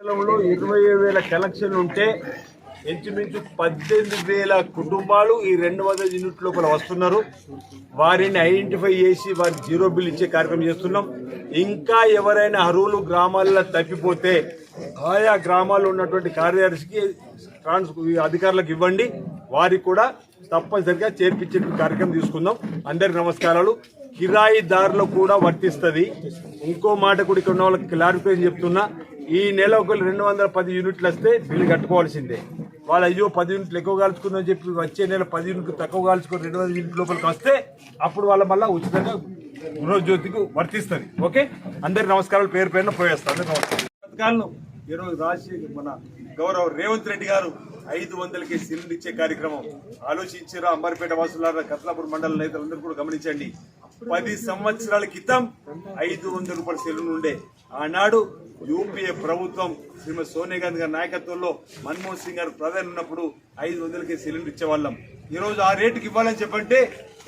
మండలంలో ఇరవై వేల కలెక్షన్ ఉంటే ఇంచుమించు పద్దెనిమిది వేల కుటుంబాలు ఈ రెండు వందల యూనిట్ లోపల వస్తున్నారు. వారిని ఐడెంటిఫై చేసి వారికి జీరో బిల్ ఇచ్చే కార్యక్రమం చేస్తున్నాం. ఇంకా ఎవరైనా అరువులు గ్రామాల్లో తప్పిపోతే ఆయా గ్రామాల్లో ఉన్నటువంటి కార్యదర్శికి ట్రాన్స్ అధికారులకు ఇవ్వండి. వారికి కూడా తప్పనిసరిగా చేర్పించే కార్యక్రమం తీసుకుందాం. అందరికి నమస్కారాలు. కిరాయిదారులు కూడా వర్తిస్తుంది. ఇంకో మాట కూడా ఇక్కడ ఉన్న వాళ్ళకి క్లారిఫికేషన్ చెప్తున్నా ఈ నెల ఒక రెండు వందల పది యూనిట్లు వస్తే బిల్లు కట్టుకోవాల్సిందే. వాళ్ళు అయ్యో పది యూనిట్లు ఎక్కువ కాల్చుకుందని చెప్పి వచ్చే నెల పది యూనిట్లు తక్కువ కాల్చుకొని రెండు వందల యూనిట్ లోపలికి వస్తే అప్పుడు వాళ్ళ మళ్ళీ ఉచితంగా గృహజ్యోతికి వర్తిస్తుంది. ఓకే? అందరి నమస్కారాలు పేరు పేరున పోయేస్తాను అందరికీ నమస్కారం పథకాలను ఈరోజు రాజశేఖర్ మన గౌరవ రేవంత్ రెడ్డి గారు ఐదు వందలకి సిలిండర్ ఇచ్చే కార్యక్రమం. ఆలోచించారు? అంబర్పేట వాసులారా కత్లాపూర్ మండల నేతలందరూ కూడా గమనించండి. పది సంవత్సరాల క్రితం ఐదు వందల రూపాయల సెలవులు ఉండే. ఆనాడు యూపీఏ ప్రభుత్వం శ్రీమతి సోనియా గాంధీ గారి నాయకత్వంలో మన్మోహన్ సింగ్ గారు ప్రధాని ఉన్నప్పుడు ఐదు వందలకి సిలిండర్ ఇచ్చేవాళ్ళం. ఈరోజు ఆ రేటుకి ఇవ్వాలని చెప్పంటే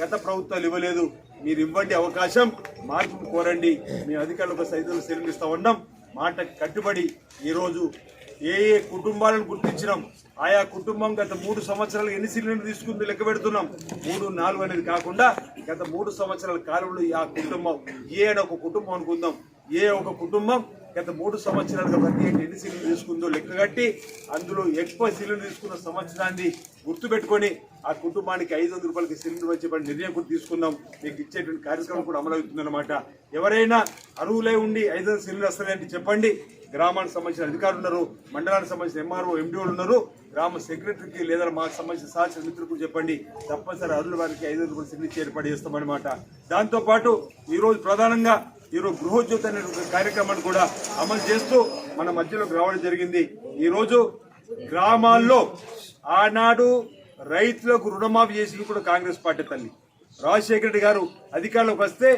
గత ప్రభుత్వాలు ఇవ్వలేదు. మీరు ఇవ్వండి అవకాశం మార్పును కోరండి. మీ అధికారులకు ఐదు సిలిండర్ ఇస్తా ఉన్నాం. మాట కట్టుబడి ఈరోజు ఏ ఏ కుటుంబాలను గుర్తించినాం? ఆయా కుటుంబం గత మూడు సంవత్సరాలు ఎన్ని సిలిండర్ తీసుకుంది లెక్క పెడుతున్నాం? మూడు నాలుగు అనేది కాకుండా గత మూడు సంవత్సరాల కాలంలో ఆ కుటుంబం ఏ ఒక కుటుంబం అనుకుందాం? ఏ ఒక కుటుంబం గత మూడు సంవత్సరాలుగా ప్రతి ఏటా ఎన్ని సీట్లు తీసుకుందో లెక్క కట్టి అందులో ఎక్కువ సీట్లు తీసుకున్న సంవత్సరాన్ని గుర్తుపెట్టుకొని ఆ కుటుంబానికి ఐదు వందల రూపాయలకి సిలిండర్ వచ్చేపడి నిర్ణయం కూడా తీసుకుందాం. మీకు ఇచ్చేటువంటి కార్యక్రమం కూడా అమలవుతుందన్నమాట ఎవరైనా అరువులై ఉండి ఐదు వందల సిలిండర్ వస్తాయంటే చెప్పండి. గ్రామానికి సంబంధించిన అధికారులు ఉన్నారు మండలానికి సంబంధించిన ఎంఆర్ఓ ఎండిఓలు ఉన్నారు. గ్రామ సెక్రటరీకి లేదా మాకు సంబంధించిన సహచర మిత్రులకు చెప్పండి. తప్పనిసరి అరువుల వారికి ఐదు వందల సిలిండర్ ఏర్పాటు చేస్తామన్నమాట. దాంతోపాటు ఈరోజు ప్రధానంగా ఈరోజు గృహోద్యోత అనే కార్యక్రమాన్ని కూడా అమలు చేస్తూ మన మధ్యలోకి రావడం జరిగింది. ఈరోజు గ్రామాల్లో ఆనాడు రైతులకు రుణమాఫీ చేసింది కూడా కాంగ్రెస్ పార్టీ తల్లి. రాజశేఖర రెడ్డి గారు అధికారంలోకి వస్తే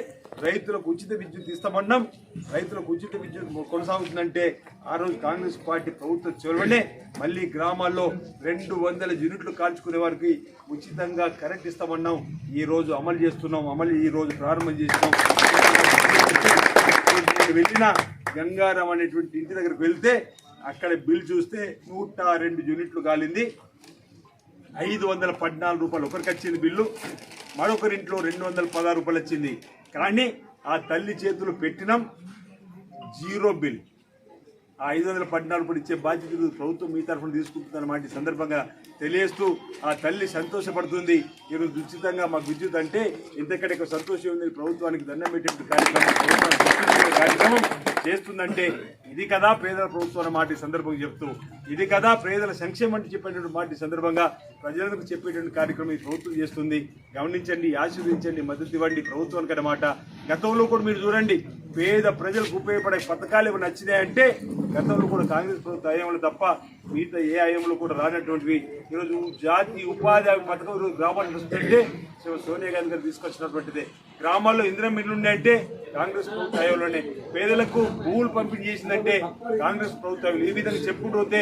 రైతులకు ఉచిత విద్యుత్ ఇస్తామన్నాం. రైతులకు ఉచిత విద్యుత్ కొనసాగుతుందంటే ఆ రోజు కాంగ్రెస్ పార్టీ ప్రభుత్వం చివరనే మళ్ళీ గ్రామాల్లో రెండు వందల యూనిట్లు కాల్చుకునే వారికి ఉచితంగా కరెంట్ ఇస్తామన్నాం. ఈ రోజు అమలు చేస్తున్నాం. అమలు ఈ రోజు ప్రారంభం చేసినాం నేను వెళ్ళిన గంగారం అనేటువంటి ఇంటి దగ్గరకు వెళ్తే అక్కడ బిల్ చూస్తే నూట రెండు యూనిట్లు కాలింది. ఐదు వందల పద్నాలుగు రూపాయలు ఒకరికి వచ్చింది బిల్లు. మరొకరింట్లో రెండు వందల పదహారు రూపాయలు వచ్చింది. కానీ ఆ తల్లి చేతులు పెట్టినాం జీరో బిల్. ఆ ఐదు వందల పద్నాలుగు కూడా ఇచ్చే బాధ్యతలు ప్రభుత్వం మీ తరఫున తీసుకుంటుందన్నమాట సందర్భంగా తెలియజేస్తూ ఆ తల్లి సంతోషపడుతుంది. ఈరోజు ఉచితంగా మాకు విద్యుత్ అంటే ఇంతకంటే ఒక సంతోషం ఉంది. ప్రభుత్వానికి దండం పెట్టే కార్యక్రమం కార్యక్రమం చేస్తుందంటే ఇది కదా పేదల ప్రభుత్వం అన్న మాట సందర్భంగా చెప్తూ ఇది కదా పేదల సంక్షేమం అంటే చెప్పేటువంటి మాట సందర్భంగా ప్రజలకు చెప్పేటువంటి కార్యక్రమం ఈ ప్రభుత్వం చేస్తుంది. గమనించండి ఆశీర్వదించండి మద్దతు ఇవ్వండి ప్రభుత్వానికి అన్నమాట గతంలో కూడా మీరు చూడండి పేద ప్రజలకు ఉపయోగపడే పథకాలు ఏమైనా నచ్చినాయంటే గతంలో కూడా కాంగ్రెస్ ప్రభుత్వ హయాంలో తప్ప మిగతా ఏ హయాంలో కూడా రానటువంటివి. ఈరోజు జాతీయ ఉపాధి హామీ పథకం ఈరోజు గ్రామాలకు వస్తుంటే సోనియా గాంధీ గారు తీసుకొచ్చినటువంటిదే. గ్రామాల్లో ఇందిరా మిల్లు ఉన్నాయంటే కాంగ్రెస్ ప్రభుత్వ హయాంలోనే పేదలకు భూములు పంపిణీ చేసిందంటే కాంగ్రెస్ ప్రభుత్వం ఈ విధంగా చెప్పుకుంటే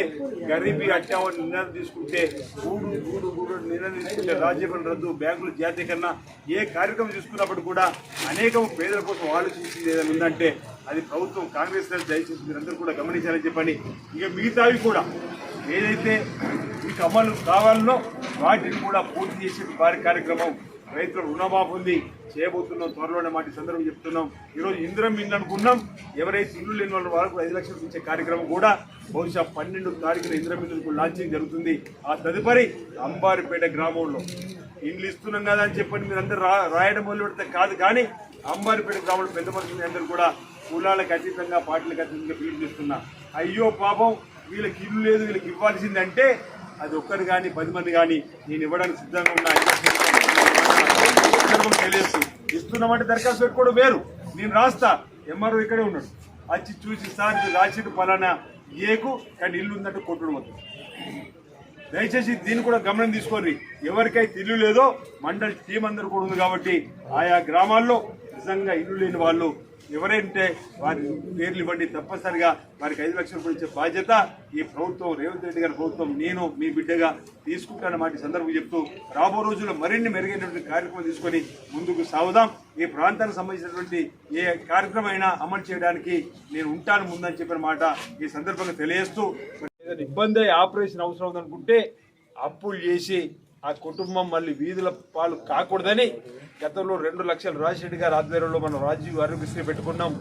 గరీబీ హత్యావని నిర్ణయం తీసుకుంటే గూడు గూడు గూడు నిర్ణయం తీసుకుంటే రాజ్యపాలన రద్దు బ్యాంకులు జాతీయకరణ ఏ కార్యక్రమం చూసుకున్నప్పుడు కూడా అనేకం పేదల కోసం ఆలోచించింది ఏదైనా ఉందంటే అది ప్రభుత్వం కాంగ్రెస్ దయచేసి మీరందరూ కూడా గమనించాలని చెప్పండి. ఇక మిగతావి కూడా ఏదైతే మీకు అమలు కావాలనో వాటిని కూడా పూర్తి చేసే వారి కార్యక్రమం రైతుల రుణమాఫీ ఉంది. చేయబోతున్నాం త్వరలోనే మాట సందర్భం చెప్తున్నాం. ఈరోజు ఇంద్రం ఇల్లు అనుకున్నాం. ఎవరైతే ఇల్లు లేని వాళ్ళ వరకు ఐదు లక్షలు ఇచ్చే కార్యక్రమం కూడా బహుశా పన్నెండు తారీఖున ఇంద్రం ఇల్లు లాంచింగ్ జరుగుతుంది. ఆ తదుపరి అంబారిపేట గ్రామంలో. ఇండ్లు ఇస్తున్నాం కదా అని చెప్పని మీరు అందరు రా రాయడం మొదలు పెడితే కాదు కానీ అంబారిపేట గ్రామంలో పెద్ద మనుషులు అందరూ కూడా కులాలకు అతీతంగా పార్టీలకు అతీతంగా ఫీల్ చేస్తున్నా. అయ్యో పాపం వీళ్ళకి ఇల్లు లేదు వీళ్ళకి ఇవ్వాల్సిందంటే అది ఒక్కరు కానీ పది మంది కానీ నేను ఇవ్వడానికి సిద్ధంగా ఉన్నా. సందర్భం తెలియదు. ఇస్తున్నామంటే దరఖాస్తు పెట్టుకోవడం వేరు. నేను రాస్తా. ఎంఆర్ఓ ఇక్కడే ఉన్నాడు. వచ్చి చూసి సార్ ఇది రాసిడు పలానా ఏకు? కానీ ఇల్లు ఉందంటే కొట్టడం వద్దు దయచేసి దీన్ని కూడా గమనం తీసుకోండి ఎవరికైతే ఇల్లు లేదో మండలి టీం అందరు కూడా ఉంది కాబట్టి ఆయా గ్రామాల్లో నిజంగా ఇల్లు లేని వాళ్ళు ఎవరైతే వారి పేర్లు ఇవ్వండి తప్పనిసరిగా వారికి ఐదు లక్షల రూపాయలు ఇచ్చే బాధ్యత ఈ ప్రభుత్వం రేవంత్ రెడ్డి గారి ప్రభుత్వం నేను మీ బిడ్డగా తీసుకుంటాను ఈ సందర్భం చెప్తూ రాబో రోజుల్లో మరిన్ని మెరుగైనటువంటి కార్యక్రమం తీసుకొని ముందుకు సాగుదాం. ఈ ప్రాంతానికి సంబంధించినటువంటి ఏ కార్యక్రమం అయినా అమలు చేయడానికి నేను ఉంటాను ముందని చెప్పిన మాట ఈ సందర్భంగా తెలియజేస్తూ ఏదైనా ఇబ్బంది ఆపరేషన్ అవసరం ఉందనుకుంటే అప్పులు చేసి ఆ కుటుంబం మళ్ళీ వీధుల పాలు కాకూడదని గతంలో రెండు లక్షల రాజశేఖర్ గారి ఆధ్వర్యంలో మనం రాజీవ్ ఆరోగ్యశ్రీ పెట్టుకున్నాం.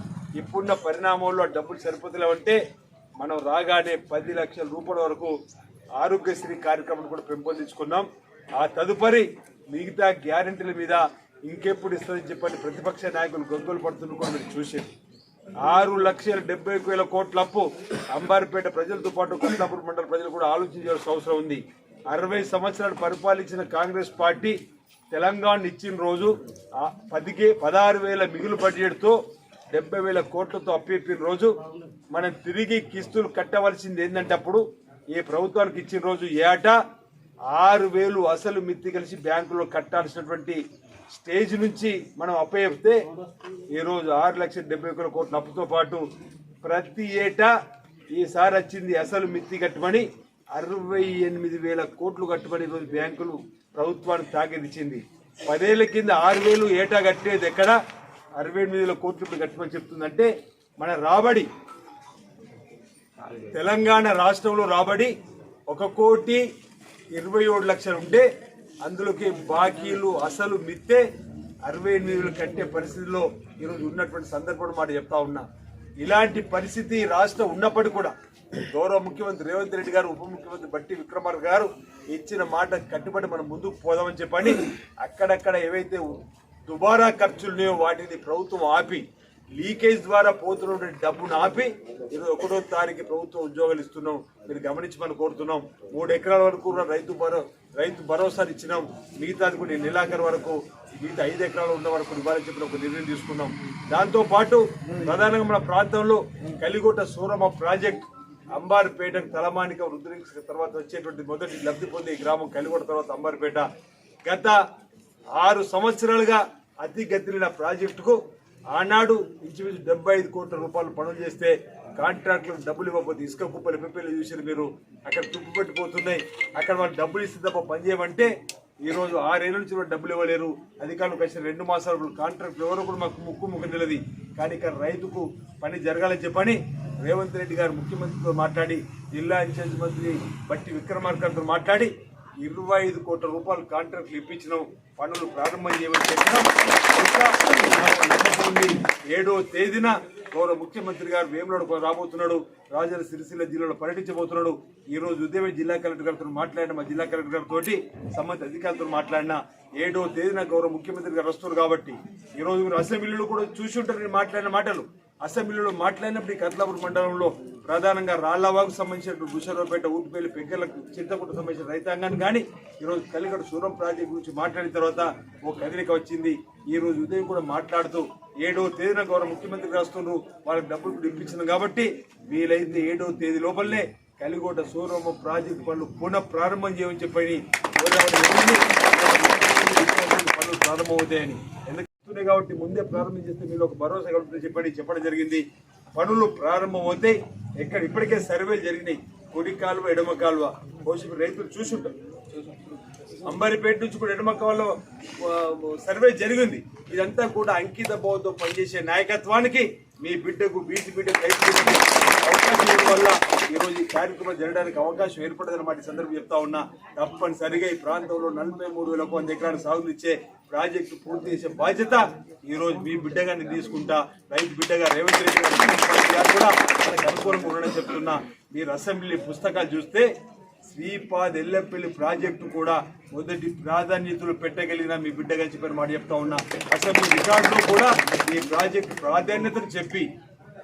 ఇప్పుడున్న పరిణామంలో డబ్బులు సరిపోతలేవంటే మనం రాగానే పది లక్షల రూపాయల వరకు ఆరోగ్యశ్రీ కార్యక్రమం కూడా పెంపొందించుకున్నాం. ఆ తదుపరి మిగతా గ్యారెంటీల మీద ఇంకెప్పుడు ఇస్తుందని చెప్పని ప్రతిపక్ష నాయకులు గొంతులు పడుతున్న కూడా మీరు ఆరు లక్షల డెబ్బై వేల కోట్ల అప్పు అంబారిపేట ప్రజలతో పాటు కొత్తపూర్ మండల ప్రజలు కూడా ఆలోచించాల్సిన అవసరం ఉంది. అరవై సంవత్సరాలు పరిపాలించిన కాంగ్రెస్ పార్టీ తెలంగాణ ఇచ్చిన రోజు పదికే పదహారు వేల మిగులు బడ్జెట్తో డెబ్బై వేల కోట్లతో అప్పిప్పిన రోజు మనం తిరిగి కిస్తులు కట్టవలసింది ఏంటంటే అప్పుడు ఏ ప్రభుత్వానికి ఇచ్చిన రోజు ఏటా ఆరు వేలు అసలు మిత్తి కలిసి బ్యాంకులో కట్టాల్సినటువంటి స్టేజ్ నుంచి మనం అప్పచెప్తే ఈరోజు ఆరు లక్షల డెబ్బై ఒకటి కోట్ల అప్పుతో పాటు ప్రతి ఏటా ఈసారి వచ్చింది అసలు మిత్తి కట్టమని అరవై ఎనిమిది వేల కోట్లు కట్టుబడి ఈరోజు బ్యాంకులు ప్రభుత్వానికి తాగేది పదేళ్ళ కింద ఆరు వేలు ఏటా కట్టేది ఎక్కడ? అరవై ఎనిమిది వేల కోట్లు ఇప్పుడు కట్టమని చెప్తుందంటే మన రాబడి తెలంగాణ రాష్ట్రంలో రాబడి ఒక కోటి ఇరవై ఏడు లక్షలు ఉంటే అందులోకి బాకీలు అసలు మిత్తే అరవై ఎనిమిది వేలు కట్టే పరిస్థితిలో ఈరోజు ఉన్నటువంటి సందర్భం మాట చెప్తా ఉన్నా. ఇలాంటి పరిస్థితి రాష్ట్రం ఉన్నప్పటికీ కూడా గౌరవ ముఖ్యమంత్రి రేవంత్ రెడ్డి గారు ఉప ముఖ్యమంత్రి బట్టి విక్రమార్క గారు ఇచ్చిన మాట కట్టుబడి మనం ముందుకు పోదామని చెప్పని అక్కడక్కడ ఏవైతే దుబారా ఖర్చులున్నాయో వాటిని ప్రభుత్వం ఆపి లీకేజ్ ద్వారా పోతున్నటువంటి డబ్బును ఆపి ఇరవై ఒకటో తారీఖు ప్రభుత్వం ఉద్యోగాలు ఇస్తున్నాం. మీరు గమనించమని కోరుతున్నాం. మూడు ఎకరాల వరకు ఉన్న రైతు భరో రైతు భరోసాలు ఇచ్చినాం. మిగతాది కూడా నెలాఖరు వరకు మిగతా ఐదు ఎకరాలు ఉన్న వరకు ఇవ్వాలని చెప్పిన ఒక నిర్ణయం తీసుకున్నాం. దాంతోపాటు ప్రధానంగా మన ప్రాంతంలో కలిగోట సూరమ్మ ప్రాజెక్ట్ అంబారిపేట తలమానిక రుద్రించ తర్వాత వచ్చేటువంటి మొదటి లబ్ధి పొంది ఈ గ్రామం కలిగొడ తర్వాత అంబారిపేట. గత ఆరు సంవత్సరాలుగా అతి గతిన ప్రాజెక్టుకు ఆనాడు ఇంచుమించు డెబ్బై ఐదు కోట్ల రూపాయలు పనులు చేస్తే కాంట్రాక్టులకు డబ్బులు ఇవ్వకపోతే ఇసుక కుప్పలు పెప్పలు చూసారు మీరు. అక్కడ తుప్పు పెట్టిపోతున్నాయి. అక్కడ వాళ్ళు డబ్బులు ఇస్తే తప్ప పని చేయమంటే ఆరేళ్ళ నుంచి కూడా డబ్బులు ఇవ్వలేరు. అధికారులు వచ్చిన రెండు మాసాలు కాంట్రాక్ట్ ఎవరో కూడా మాకు ముక్కు ముక్కు నిలది కానీ ఇక్కడ రైతుకు పని జరగాలని చెప్పని రేవంత్ రెడ్డి గారు ముఖ్యమంత్రితో మాట్లాడి జిల్లా ఇన్ఛార్జ్ మంత్రి బట్టి విక్రమార్కర్తో మాట్లాడి ఇరవై ఐదు కోట్ల రూపాయలు కాంట్రాక్ట్లు ఇప్పించినాం పనులు ప్రారంభం చేయమని చెప్పినాం. ఏడో తేదీన గౌరవ ముఖ్యమంత్రి గారు వేములోడు రాబోతున్నాడు రాజన్న సిరిసిల్ల జిల్లాలో పర్యటించబోతున్నాడు. ఈ రోజు ఉదయమే జిల్లా కలెక్టర్ గారితో మాట్లాడిన మా జిల్లా కలెక్టర్ గారితో సంబంధిత అధికారులతో మాట్లాడిన ఏడో తేదీన గౌరవ ముఖ్యమంత్రి గారు వస్తున్నారు కాబట్టి ఈ రోజు మీరు అసెంబ్లీలో కూడా చూసి ఉంటారు నేను మాట్లాడిన మాటలు. అసెంబ్లీలో మాట్లాడినప్పుడు ఈ కత్లాపూర్ మండలంలో ప్రధానంగా రాళ్ళవాకు సంబంధించిన గుషరావుపేట ఊటిపల్లి పెంకెలకు చింతకుంట సంబంధించిన రైతాంగాన్ని కానీ ఈరోజు కలిగడ సూరం ప్రాజెక్ట్ గురించి మాట్లాడిన తర్వాత ఒక కదలిక వచ్చింది. ఈ రోజు ఉదయం కూడా మాట్లాడుతూ ఏడవ తేదీన గౌరవ ముఖ్యమంత్రి రాస్తున్నారు వాళ్ళకి డబ్బులు ఇప్పించింది కాబట్టి వీలైతే ఏడవ తేదీ లోపలనే కలిగోట సూరమ్మ ప్రాజెక్టు పనులు పునః ప్రారంభం చేయమని చెప్పని పనులు ప్రారంభమవుతాయని. ఎందుకు వస్తున్నాయి కాబట్టి ముందే ప్రారంభం చేస్తే మీరు ఒక భరోసా కలుగుతుంది చెప్పండి చెప్పడం జరిగింది. పనులు ప్రారంభమవుతాయి. ఎక్కడ ఇప్పటికే సర్వే జరిగినాయి. కుడి కాలువ ఎడమ కాలువ. భవిష్యత్తు రైతులు చూసుంటారు. అంబరిపేట నుంచి కూడా ఎడమ కాలువ సర్వే జరిగింది. ఇదంతా కూడా అంకిత భావంతో పనిచేసే నాయకత్వానికి మీ బిడ్డకు బీసీ బిడ్డకు రైతు అవకాశం ఇవ్వడం వల్ల ఈరోజు ఈ కార్యక్రమం జరగడానికి అవకాశం ఏర్పడదన్నమాట ఈ సందర్భం చెప్తా ఉన్నా. తప్పనిసరిగా ఈ ప్రాంతంలో నలభై మూడు వేల వంద ఎకరాలు సాగునిచ్చే ఇచ్చే ప్రాజెక్టు పూర్తి చేసే బాధ్యత ఈరోజు మీ బిడ్డగా నేను తీసుకుంటా రైతు బిడ్డగా రేవంత్ రెడ్డి గారు కూడా మనకు అనుకూలంగా ఉండడం చెప్తున్నా. మీరు అసెంబ్లీ పుస్తకాలు చూస్తే శ్రీపాద్ ఎల్లపల్లి ప్రాజెక్టు కూడా మొదటి ప్రాధాన్యతలు పెట్టగలిగిన మీ బిడ్డగా చెప్పిన మాట చెప్తా ఉన్నా. అసెంబ్లీ రికార్డులో కూడా ఈ ప్రాజెక్టు ప్రాధాన్యతను చెప్పి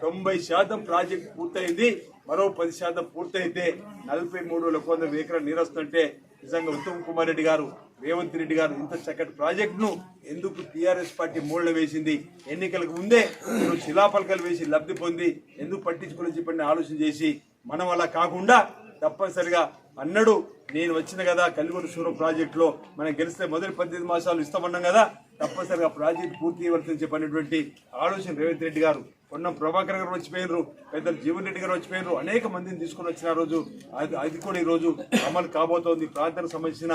తొంభై శాతం ప్రాజెక్ట్ పూర్తయింది. మరో పది శాతం పూర్తయితే నలభై మూడు వేల వంద ఎకరాలు నీరు వస్తుంటే నిజంగా ఉత్తమ్ కుమార్ రెడ్డి గారు రేవంత్ రెడ్డి గారు ఇంత చక్కటి ప్రాజెక్టును ఎందుకు టీఆర్ఎస్ పార్టీ మూళ్ళ వేసింది? ఎన్నికలకు ముందే ఇప్పుడు శిలాపలకలు వేసి లబ్ధి పొంది ఎందుకు పట్టించుకుని చెప్పండి ఆలోచన చేసి మనం అలా కాకుండా తప్పనిసరిగా అన్నడు నేను వచ్చిన కదా కలిగొండ సూరం ప్రాజెక్టులో మనం గెలిస్తే మొదటి పద్దెనిమిది మాసాలు ఇస్తామన్నాం కదా తప్పనిసరిగా ప్రాజెక్ట్ పూర్తి చేయవలసింది చెప్పినటువంటి ఆలోచన రేవంత్ రెడ్డి గారు. పొన్నం ప్రభాకర్ గారు వచ్చిపోయినారు పెద్దలు జీవన్ రెడ్డి గారు వచ్చిపోయినారు అనేక మందిని తీసుకొని వచ్చిన రోజు అది అది కూడా ఈ రోజు అమలు కాబోతోంది. ప్రాంతానికి సంబంధించిన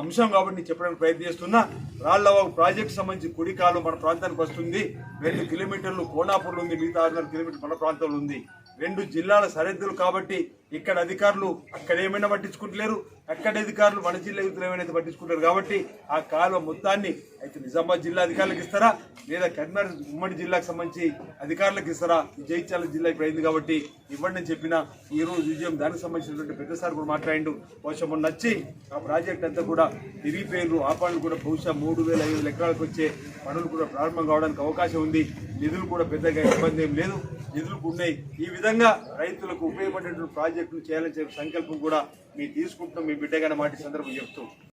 అంశం కాబట్టి నేను చెప్పడానికి ప్రయత్నిస్తున్నా రాళ్ళవాగు ప్రాజెక్ట్ సంబంధించి కుడికాలు మన ప్రాంతానికి వస్తుంది. రెండు కిలోమీటర్లు కోనాపూర్లో ఉంది. మిగతా ఆరున్నర కిలోమీటర్ మన ప్రాంతంలో ఉంది. రెండు జిల్లాల సరిహద్దులు కాబట్టి ఇక్కడ అధికారులు అక్కడ ఏమైనా పట్టించుకుంటలేరు అక్కడ అధికారులు మన జిల్లా యువతలు ఏమైనా పట్టించుకుంటారు కాబట్టి ఆ కాలువ మొత్తాన్ని అయితే నిజామాబాద్ జిల్లా అధికారులకు ఇస్తారా? లేదా కరీంనగర్ ఉమ్మడి జిల్లాకు సంబంధించి అధికారులకు ఇస్తారా? జైత్యాల జిల్లా ఇప్పుడు అయింది కాబట్టి ఇవ్వండి అని చెప్పిన ఈ రోజు విజయం దానికి సంబంధించినటువంటి పెద్ద సార్ కూడా మాట్లాడిండు. బహుశా మొన్న వచ్చి ఆ ప్రాజెక్ట్ అంతా కూడా తిరిగిపోయినరు ఆ పనులు కూడా బహుశా మూడు వేల ఐదు ఎకరాలకు వచ్చే పనులు కూడా ప్రారంభం కావడానికి అవకాశం ఉంది. నిధులు కూడా పెద్దగా ఇబ్బంది ఏం లేదు. నిధులు ఉన్నాయి. ఈ విధంగా రైతులకు ఉపయోగపడేటువంటి ప్రాజెక్టును చేయాలని చెప్పే సంకల్పం కూడా మీరు తీసుకుంటున్నాం మీ బిడ్డగానే మాట సందర్భం చెప్తూ